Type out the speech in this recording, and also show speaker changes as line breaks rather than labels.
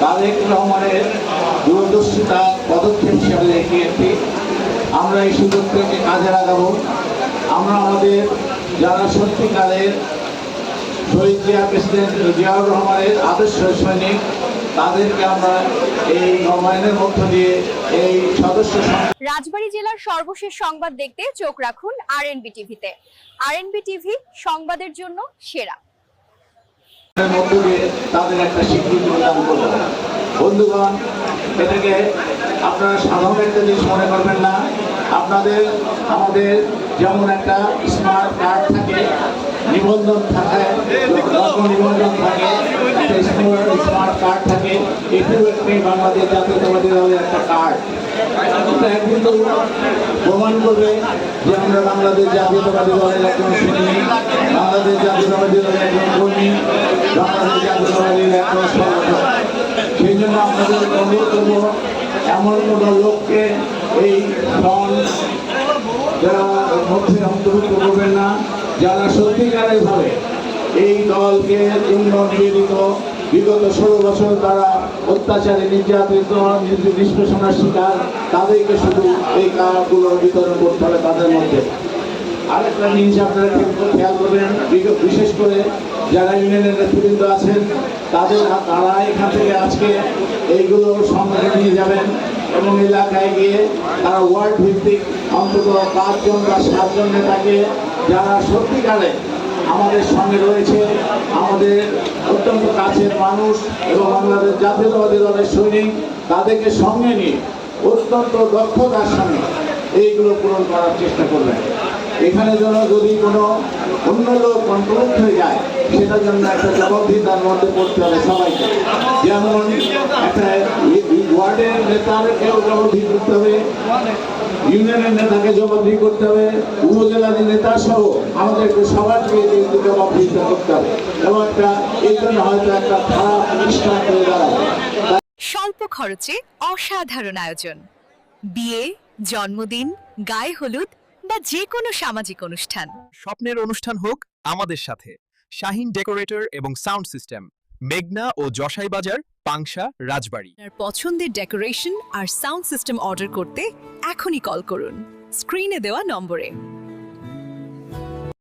তারেক রহমানের দূরদর্শিতা পদক্ষেপ হিসাবে দেখি একটি। আমরা এই সুযোগটাকে কাজে লাগাবো। আমরা আমাদের যারা সত্যিকালের শহীদ জিয়া প্রেসিডেন্ট জিয়াউর রহমানের আদর্শ সৈনিক তাদেরকে আমরা এই নবায়নের মধ্য দিয়ে এই সদস্য
রাজবাড়ী জেলার সর্বশেষ সংবাদ দেখতে চোখ রাখুন আরএনবি টিভিতে। আরএনবি টিভি সংবাদের জন্য সেরা।
মধ্য দিয়ে তাদের একটা স্বীকৃতি প্রদান বন্ধুগণ, এটাকে আপনারা সাধারণ একটা জিনিস মনে করবেন না। আপনাদের, আমাদের যেমন একটা স্মার্ট কার্ড থাকে, নিবন্ধন থাকে নিবন্ধন থাকে স্মার্ট কার্ড থাকে এটিও একটি বাংলাদেশ জাতীয়তাবাদী দলের একটা কার্ড কিন্তু প্রমাণ করবে যে আমরা বাংলাদেশ জাতীয়তাবাদী দলের একজন সৈনিক বাংলাদেশ জাতীয়তাবাদী দলের একজন কর্মী বাংলাদেশ জাতীয়তাবাদীর একজন জন্য আপনাদের অনুরোধ করব, এমন কোনো লোককে এই মধ্যে অন্তর্ভুক্ত করবেন না, যারা সত্যিকারের ভাবে এই দলকে জন্য বিগত ষোলো বছর তারা অত্যাচারে নির্যাতিত নির্য- নিষ্পেষণার শিকার, তাদেরকে শুধু এই কার্ডগুলো বিতরণ করতে হবে তাদের মধ্যে। আরেকটা জিনিস আপনারা খেয়াল- করবেন বিশেষ করে যারা ইউনিয়নের নেতৃবৃন্দ আছেন, তাদের তারা এখান থেকে আজকে এইগুলো সংগ্রহে নিয়ে যাবেন এবং এলাকায় গিয়ে তারা ওয়ার্ড ভিত্তিক অন্তত পাঁচজন বা সাতজন নেতাকে যারা সত্যিকারে আমাদের সঙ্গে রয়েছে, আমাদের অত্যন্ত কাছের মানুষ এবং আমাদের জাতীয়তাবাদী দলের সৈনিক, তাদেরকে সঙ্গে নিয়ে অত্যন্ত দক্ষতার সঙ্গে এইগুলো পূরণ করার চেষ্টা করবেন। এখানে যেন যদি কোনো অন্য লোক অন্তর্ভুক্ত হয়ে যায়, সেটার জন্য একটা জবাবদিহিতার মধ্যে পড়তে হবে সবাইকে। যেমন একটা ওয়ার্ডের নেতারকেও জবাবদিহি করতে হবে, ইউনিয়নের নেতাকে জবাবদিহি করতে হবে, উপজেলার নেতা সহ আমাদেরকে সবাইকে কিন্তু জবাবদিহিতা করতে হবে। এবং একটা এই জন্য হয়তো একটা খারাপ প্রতিষ্ঠান হয়ে দাঁড়াবে
স্বল্প খরচে অসাধারণ আয়োজন। বিয়ে, জন্মদিন, গায়ে হলুদ বা যে কোনো সামাজিক অনুষ্ঠান।
স্বপ্নের অনুষ্ঠান হোক আমাদের সাথে। শাহিন ডেকোরেটর এবং সাউন্ড সিস্টেম মেঘনা ও জশাই বাজার পাংশা রাজবাড়ি।
আপনার পছন্দের ডেকোরেশন আর সাউন্ড সিস্টেম অর্ডার করতে এখনই কল করুন। স্ক্রিনে দেওয়া নম্বরে।